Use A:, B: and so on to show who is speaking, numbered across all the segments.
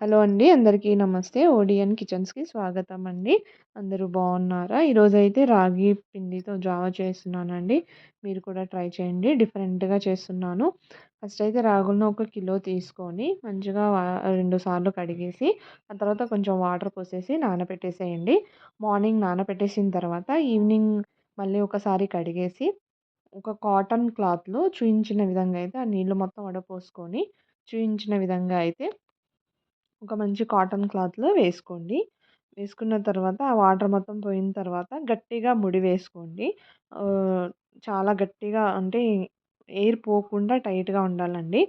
A: Hello అండి. అందరికీ నమస్తే. ఓడియన్ కిచెన్స్కి స్వాగతం అండి. అందరూ బాగున్నారా? ఈరోజైతే రాగి పిండితో జావా చేస్తున్నానండి. మీరు కూడా ట్రై చేయండి. డిఫరెంట్గా చేస్తున్నాను. ఫస్ట్ అయితే రాగులను ఒక కిలో తీసుకొని మంచిగా రెండు సార్లు కడిగేసి ఆ తర్వాత కొంచెం వాటర్ పోసేసి నానబెట్టేసేయండి మార్నింగ్ నానబెట్టేసిన తర్వాత ఈవినింగ్ మళ్ళీ ఒకసారి కడిగేసి ఒక కాటన్ క్లాత్లో చూయించిన విధంగా అయితే ఆ నీళ్ళు మొత్తం వడపోసుకొని చూయించిన విధంగా అయితే ఒక మంచి కాటన్ క్లాత్లో వేసుకోండి. వేసుకున్న తర్వాత ఆ వాటర్ మొత్తం పోయిన తర్వాత గట్టిగా ముడి వేసుకోండి. చాలా గట్టిగా అంటే ఎయిర్ పోకుండా టైట్గా ఉండాలండి.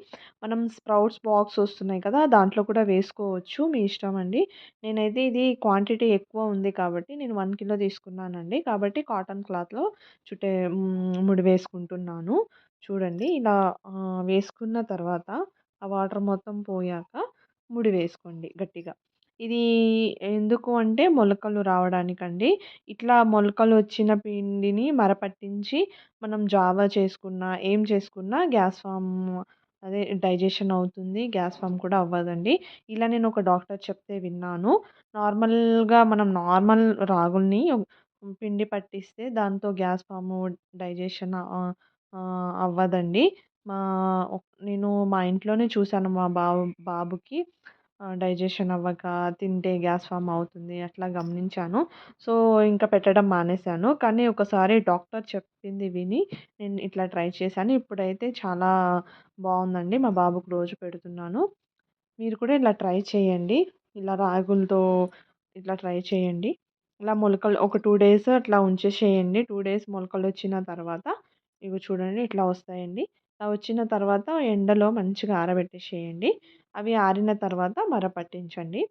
A: మనం స్ప్రౌట్స్ బాక్స్ వస్తున్నాయి కదా దాంట్లో కూడా వేసుకోవచ్చు. మీ ఇష్టం అండి. నేనైతే ఇది క్వాంటిటీ ఎక్కువ ఉంది కాబట్టి నేను వన్ కిలో తీసుకున్నానండి. కాబట్టి కాటన్ క్లాత్లో చుట్టే ముడి వేసుకుంటున్నాను. చూడండి ఇలా వేసుకున్న తర్వాత ఆ వాటర్ మొత్తం పోయాక ముడి వేసుకోండి గట్టిగా. ఇది ఎందుకు అంటే మొలకలు రావడానికండి. ఇట్లా మొలకలు వచ్చిన పిండిని మరపట్టించి మనం జావా చేసుకున్నా ఏం చేసుకున్నా గ్యాస్ ఫామ్ అదే డైజెషన్ అవుతుంది గ్యాస్ ఫామ్ కూడా అవ్వదండి. ఇలా నేను ఒక డాక్టర్ చెప్తే విన్నాను. నార్మల్గా మనం నార్మల్ రాగుల్ని పిండి పట్టిస్తే దాంతో గ్యాస్ ఫామ్ డైజెషన్ అవ్వదండి. మా నేను మా ఇంట్లోనే చూశాను మా బాబు బాబుకి. డైజెషన్ అవ్వక తింటే గ్యాస్ ఫామ్ అవుతుంది అట్లా గమనించాను. సో ఇంకా పెట్టడం మానేశాను. కానీ ఒకసారి డాక్టర్ చెప్పింది విని నేను ఇట్లా ట్రై చేశాను. ఇప్పుడైతే చాలా బాగుందండి మా బాబుకు రోజు పెడుతున్నాను. మీరు కూడా ఇలా ట్రై చేయండి. ఇలా రాగులతో ఇట్లా ట్రై చేయండి. ఇలా మొలకలు ఒక టూ డేస్ అట్లా ఉంచేసేయండి. టూ డేస్ మొలకలు వచ్చిన తర్వాత ఇవి చూడండి ఇట్లా వస్తాయండి. వచ్చిన తర్వాత ఎండలో మంచిగా ఆరబెట్టేసేయండి. అవి ఆరిన తర్వాత మర పట్టించండి.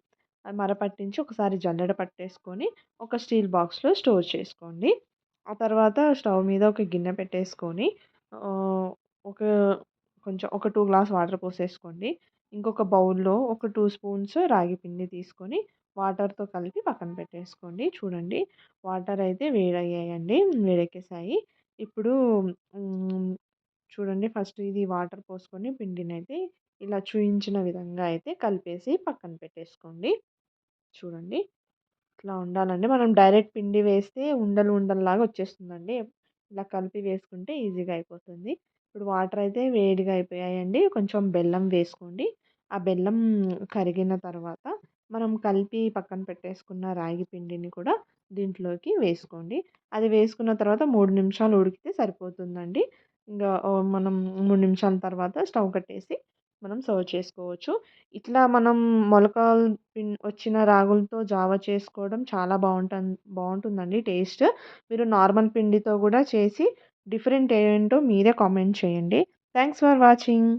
A: మర పట్టించి ఒకసారి జల్లెడ పట్టేసుకొని ఒక స్టీల్ బాక్స్లో స్టోర్ చేసుకోండి. ఆ తర్వాత స్టవ్ మీద ఒక గిన్నె పెట్టేసుకొని ఒక కొంచెం ఒక టూ గ్లాస్ వాటర్ పోసేసుకోండి. ఇంకొక బౌల్లో ఒక టూ స్పూన్స్ రాగి పిండి తీసుకొని వాటర్తో కలిపి పక్కన పెట్టేసుకోండి. చూడండి వాటర్ అయితే వేడయ్యాయండి వేడెక్కేసాయి. ఇప్పుడు చూడండి. ఫస్ట్ ఇది వాటర్ పోసుకొని పిండిని అయితే ఇలా చూయించిన విధంగా అయితే కలిపేసి పక్కన పెట్టేసుకోండి. చూడండి. ఇట్లా ఉండాలండి. మనం డైరెక్ట్ పిండి వేస్తే ఉండలు ఉండల్లాగా వచ్చేస్తుందండి. ఇలా కలిపి వేసుకుంటే ఈజీగా అయిపోతుంది. ఇప్పుడు వాటర్ అయితే వేడిగా అయిపోయాయండి. కొంచెం బెల్లం వేసుకోండి. ఆ బెల్లం కరిగిన తర్వాత మనం కలిపి పక్కన పెట్టేసుకున్న రాగి పిండిని కూడా దీంట్లోకి వేసుకోండి. అది వేసుకున్న తర్వాత మూడు నిమిషాలు ఉడికితే సరిపోతుందండి. ఇంకా మనం మూడు నిమిషాల తర్వాత స్టవ్ కట్టేసి మనం సర్వ్ చేసుకోవచ్చు. ఇట్లా మనం మొలకలు పిన్ వచ్చిన రాగులతో జావ చేసుకోవడం చాలా బాగుంటుంది బాగుంటుందండి టేస్ట్. మీరు నార్మల్ పిండితో కూడా చేసి డిఫరెంట్ ఏంటో మీరే కామెంట్ చేయండి. Thanks for watching.